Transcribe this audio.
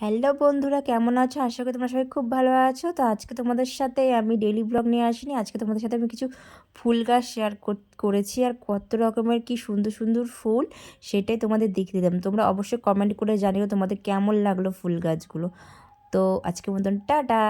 Hello বন্ধুরা, কেমন আছো? আশা করি তোমরা সবাই খুব ভালো আছো। তো আজকে তোমাদের সাথে আমি ডেলি ব্লগ নিয়ে আসিনি। আজকে তোমাদের সাথে আমি কিছু ফুল গাছ শেয়ার করেছি আর কত রকমের কি সুন্দর সুন্দর ফুল সেটাই তোমাদের দেখিয়ে দিলাম। তোমরা অবশ্যই কমেন্ট করে জানিও তোমাদের কেমন লাগল ফুল গাছগুলো। তো আজকের মতন, টাটা!